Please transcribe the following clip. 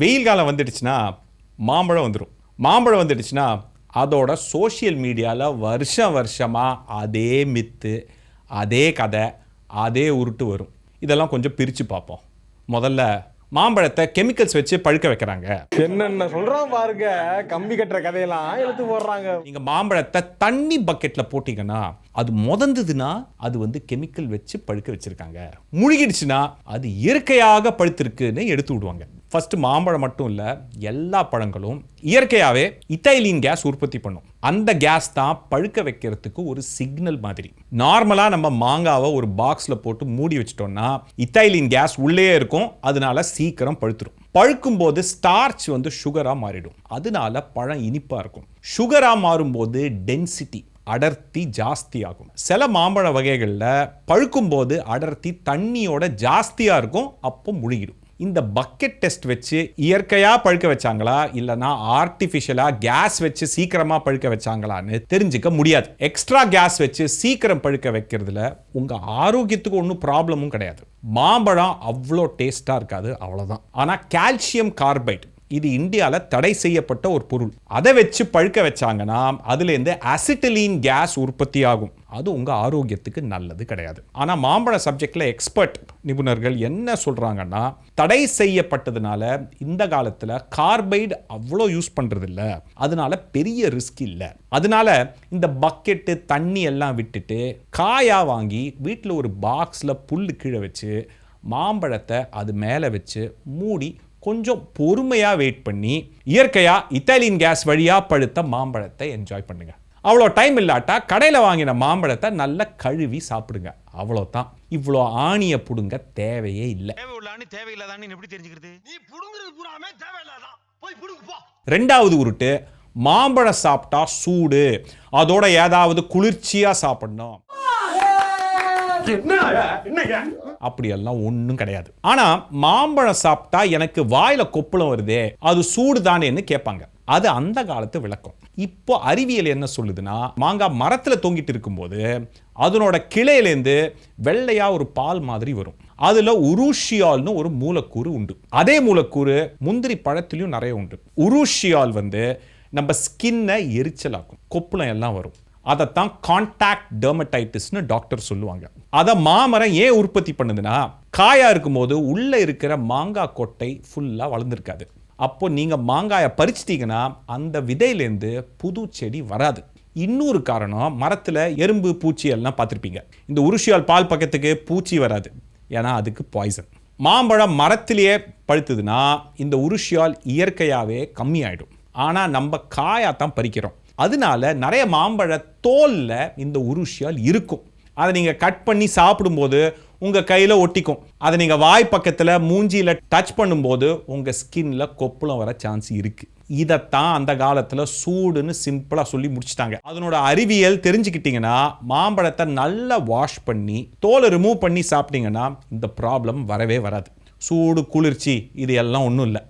வெயில் காலம் வந்துடுச்சுன்னா மாம்பழம் வந்துடும் மாம்பழம் வந்துடுச்சுன்னா அதோட சோஷியல் மீடியாவில் வருஷம் வருஷமாக அதே மித்து அதே கதை அதே உருட்டு வரும். இதெல்லாம் கொஞ்சம் பிரித்து பார்ப்போம். முதல்ல மாம்பழத்தை கெமிக்கல்ஸ் வச்சு பழுக்க வைக்கிறாங்க. என்னென்ன சொல்றான் பாருங்க கம்பி கட்டுற கதையெல்லாம் எடுத்து போடுறாங்க. நீங்க மாம்பழத்தை தண்ணி பக்கெட்ல போட்டீங்கன்னா அது முதந்ததுன்னா அது வந்து கெமிக்கல் வச்சு பழுக்க வச்சிருக்காங்க. முழுகிடுச்சுன்னா அது இயற்கையாக பழுத்திருக்குன்னு எடுத்து விடுவாங்க. ஃபஸ்ட்டு மாம்பழம் மட்டும் இல்லை எல்லா பழங்களும் இயற்கையாகவே இத்தைலின் கேஸ் உற்பத்தி பண்ணும். அந்த கேஸ் தான் பழுக்க வைக்கிறதுக்கு ஒரு சிக்னல் மாதிரி. நார்மலாக நம்ம மாங்காவை ஒரு பாக்ஸில் போட்டு மூடி வச்சிட்டோம்னா இத்தைலின் கேஸ் உள்ளே இருக்கும் அதனால சீக்கிரம் பழுத்துரும். பழுக்கும் போது ஸ்டார்ச் வந்து சுகராக மாறிடும். அதனால பழம் இனிப்பாக இருக்கும். சுகராக மாறும்போது டென்சிட்டி அடர்த்தி ஜாஸ்தி ஆகும் சில மாம்பழ வகைகளில் பழுக்கும்போது அடர்த்தி தண்ணியோட ஜாஸ்தியாக இருக்கும் அப்போ முழுகிடும். இந்த பக்கெட் டெஸ்ட் வச்சு இயற்கையாக பழுக்க வச்சாங்களா? இல்லைனா ஆர்டிஃபிஷியலாக கேஸ் வச்சு சீக்கிரமாக பழுக்க வச்சாங்களான்னு தெரிஞ்சுக்க முடியாது. எக்ஸ்ட்ரா கேஸ் வச்சு சீக்கிரம் பழுக்க வைக்கிறதுல உங்கள் ஆரோக்கியத்துக்கு ஒன்றும் ப்ராப்ளமும் கிடையாது. மாம்பழம் அவ்வளோ டேஸ்ட்டாக இருக்காது அவ்வளோதான் ஆனால் கால்சியம் கார்பைட் இது இந்தியாவில் தடை செய்யப்பட்ட ஒரு பொருள். அதை வச்சு பழுக்க வச்சாங்கன்னா அதுலேருந்து அசிட்டிலீன் கேஸ் உற்பத்தி ஆகும் அது உங்கள் ஆரோக்கியத்துக்கு நல்லது கிடையாது. ஆனால் மாம்பழ சப்ஜெக்டில் எக்ஸ்பர்ட் நிபுணர்கள் என்ன சொல்கிறாங்கன்னா தடை செய்யப்பட்டதுனால இந்த காலத்தில் கார்பைடு அவ்வளோ யூஸ் பண்ணுறதில்ல அதனால பெரிய ரிஸ்க் இல்லை. அதனால இந்த பக்கெட்டு தண்ணி எல்லாம் விட்டுட்டு காயாக வாங்கி வீட்டில் ஒரு பாக்ஸில் புல் கீழே வச்சு மாம்பழத்தை அது மேலே வச்சு மூடி கொஞ்சம் பொறுமையாக வெயிட் பண்ணி இயற்கையாக இத்தாலியன் கேஸ் வழியாக பழுத்த மாம்பழத்தை என்ஜாய் பண்ணுங்கள் அவ்வளோ டைம் இல்லாட்டா கடையில் வாங்கின மாம்பழத்தை நல்லா கழுவி சாப்பிடுங்க. அவ்வளோதான். இவ்வளோ ஆணியை பிடுங்க தேவையே இல்லை. தேவை உள்ளான்னு தேவையில்லாதான்னு எப்படி தெரிஞ்சுக்கிறது? நீ புடுங்குறது பூராமே தேவையில்லாதான் போய் புடுங்கு போ. ரெண்டாவது உருட்டு மாம்பழம் சாப்பிட்டா சூடு. அதோட ஏதாவது குளிர்ச்சியாக சாப்பிடணும். அப்படியெல்லாம் ஒன்றும் கிடையாது. ஆனா மாம்பழம் சாப்பிட்டா எனக்கு வாயில கொப்பளம் வருதே அது சூடு தானேன்னு கேட்பாங்க. அது அந்த காலத்து விளக்கம். இப்போ அறிவியல் என்ன சொல்லுதுன்னா மாங்காய் மரத்தில் தொங்கிட்டு இருக்கும்போது அதனோட கிளையிலேருந்து வெள்ளையாக ஒரு பால் மாதிரி வரும். அதில் உருஷியால்னு ஒரு மூலக்கூறு உண்டு. அதே மூலக்கூறு முந்திரி பழத்துலேயும் நிறைய உண்டு. உருஷியால் வந்து நம்ம ஸ்கின்னை எரிச்சலாக்கும். கொப்பளம் எல்லாம் வரும். அதைத்தான் கான்டாக்ட் டெர்மடைட்டிஸ்னு டாக்டர் சொல்லுவாங்க. அதை மாமரம் ஏன் உற்பத்தி பண்ணுதுன்னா காயாக இருக்கும்போது உள்ளே இருக்கிற மாங்காய் கொட்டை ஃபுல்லாக வளர்ந்துருக்காது. அப்போ நீங்கள் மாங்காயை பறிச்சிட்டிங்கன்னா அந்த விதையிலேருந்து புது செடி வராது. இன்னொரு காரணம் மரத்தில் எறும்பு பூச்சி எல்லாம் பார்த்துருப்பீங்க. இந்த உருஷியால் பால் பக்கத்துக்கு பூச்சி வராது. ஏன்னா அதுக்கு பாய்சன் மாம்பழம் மரத்திலேயே பழுத்துதுன்னா இந்த உருஷியால் இயற்கையாகவே கம்மியாயிடும். ஆனால் நம்ம காயாக தான் பறிக்கிறோம். அதனால நிறைய மாம்பழ தோலில் இந்த உருஷியால் இருக்கும். அதை நீங்கள் கட் பண்ணி சாப்பிடும்போது உங்கள் கையில் ஒட்டிக்கும். அதை நீங்கள் வாய் பக்கத்தில் மூஞ்சியில் டச் பண்ணும்போது உங்கள் ஸ்கின்ல கொப்பளம் வர சான்ஸ் இருக்குது இதைத்தான் அந்த காலத்தில் சூடுன்னு சிம்பிளாக சொல்லி முடிச்சிட்டாங்க. அதனோட அறிவியல் தெரிஞ்சுக்கிட்டிங்கன்னா மாம்பழத்தை நல்லா வாஷ் பண்ணி தோலை ரிமூவ் பண்ணி சாப்பிட்டீங்கன்னா இந்த ப்ராப்ளம் வரவே வராது. சூடு குளிர்ச்சி இது எல்லாம் ஒன்றும் இல்லை.